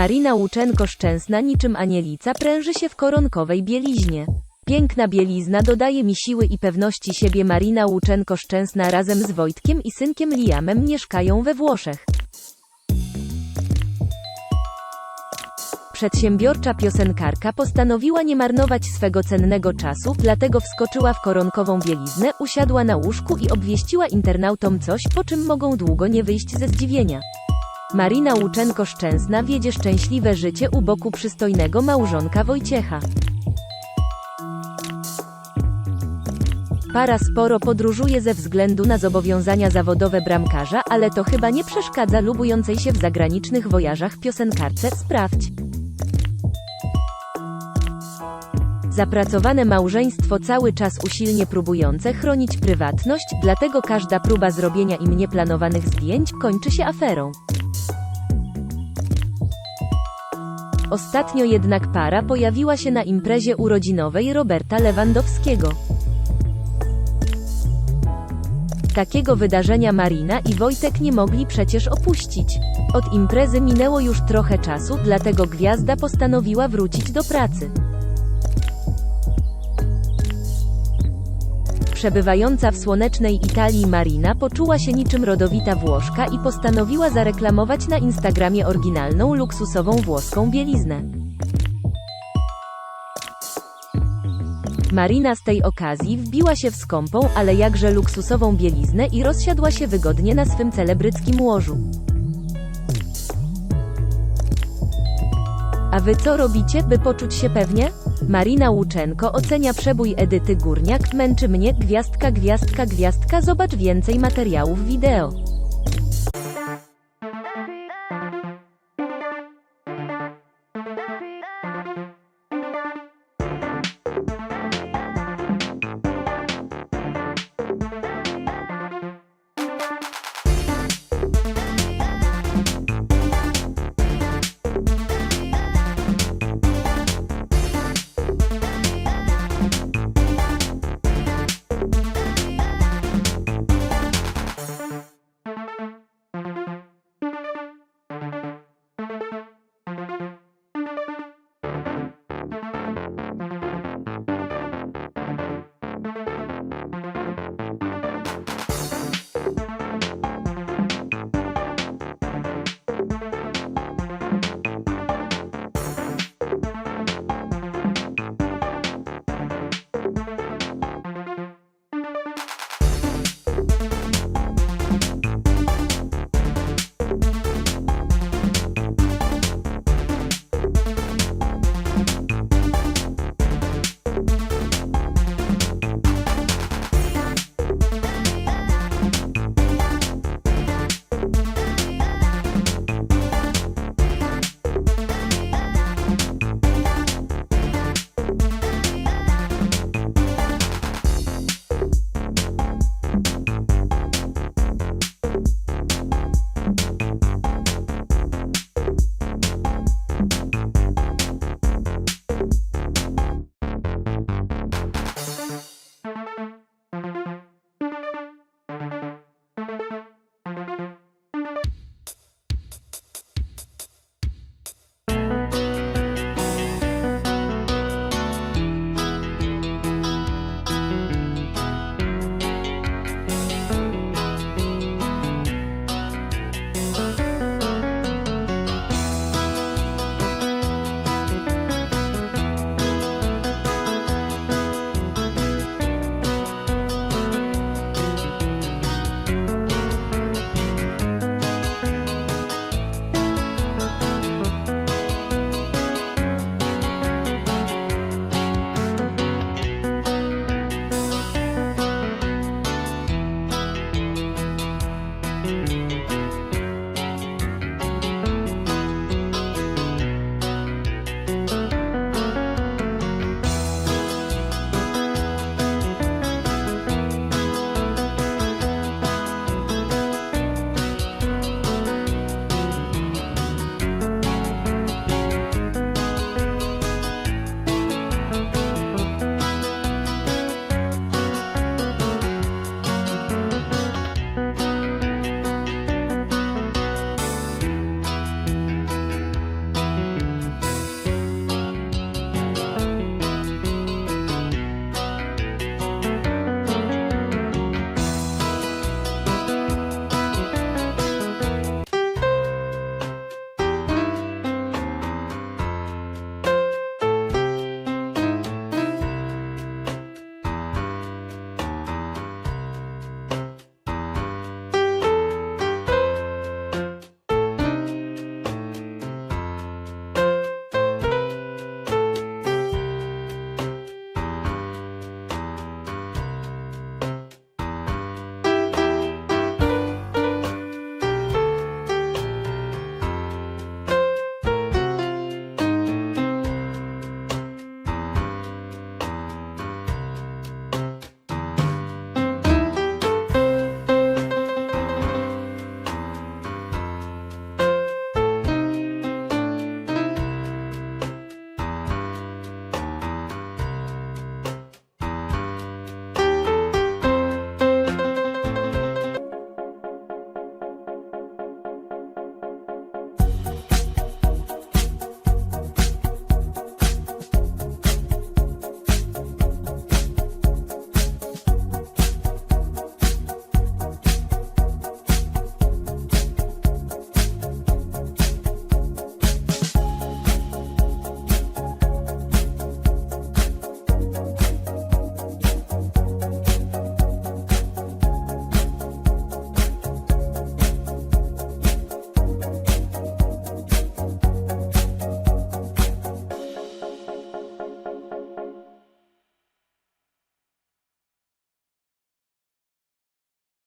Marina Łuczenko-Szczęsna niczym anielica pręży się w koronkowej bieliźnie. Piękna bielizna dodaje mi siły i pewności siebie Marina Łuczenko-Szczęsna razem z Wojtkiem i synkiem Liamem mieszkają we Włoszech. Przedsiębiorcza piosenkarka postanowiła nie marnować swego cennego czasu, dlatego wskoczyła w koronkową bieliznę, usiadła na łóżku i obwieściła internautom coś, po czym mogą długo nie wyjść ze zdziwienia. Marina Łuczenko-Szczęsna wiedzie szczęśliwe życie u boku przystojnego małżonka Wojciecha. Para sporo podróżuje ze względu na zobowiązania zawodowe bramkarza, ale to chyba nie przeszkadza lubującej się w zagranicznych wojażach piosenkarce. Sprawdź. Zapracowane małżeństwo cały czas usilnie próbujące chronić prywatność, dlatego każda próba zrobienia im nieplanowanych zdjęć kończy się aferą. Ostatnio jednak para pojawiła się na imprezie urodzinowej Roberta Lewandowskiego. Takiego wydarzenia Marina i Wojtek nie mogli przecież opuścić. Od imprezy minęło już trochę czasu, dlatego gwiazda postanowiła wrócić do pracy. Przebywająca w słonecznej Italii Marina poczuła się niczym rodowita Włoszka i postanowiła zareklamować na Instagramie oryginalną luksusową włoską bieliznę. Marina z tej okazji wbiła się w skąpą, ale jakże luksusową bieliznę i rozsiadła się wygodnie na swym celebryckim łożu. A wy co robicie, by poczuć się pewnie? Marina Łuczenko ocenia przebój Edyty Górniak, męczy mnie, gwiazdka, gwiazdka, gwiazdka, zobacz więcej materiałów wideo.